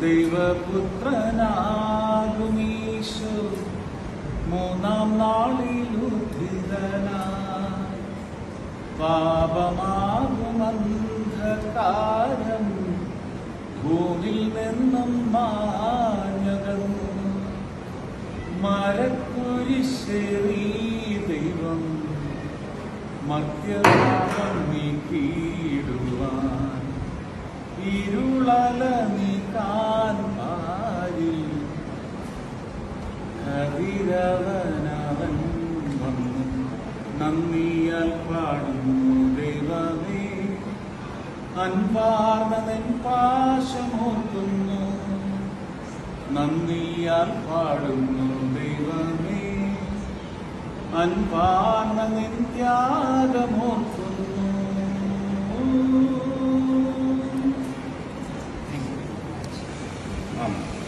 ദൈവപുത്രനാകുമീശു മൂന്നാം നാളിലുധിതന പാപമാകുമന്ധകാരം ഭൂമിൽ നിന്നും മാഞ്ഞകം മരക്കുരിശേറി ദൈവം. മധ്യഭാഗം നീക്കി. ഇരുളല നീക്കാൻ പാരിൽ കതിരവനവൻ വന്നു. നന്ദിയാൽ പാടുന്നു ദൈവമേ. അൻപാർന്ന നിൻ പാശമോർക്കുന്നു നന്ദിയാൽ പാടുന്നു ദൈവമേ. അൻപാർന്ന നിൻ ത്യാഗമോർക്കുന്നു ஆமாம்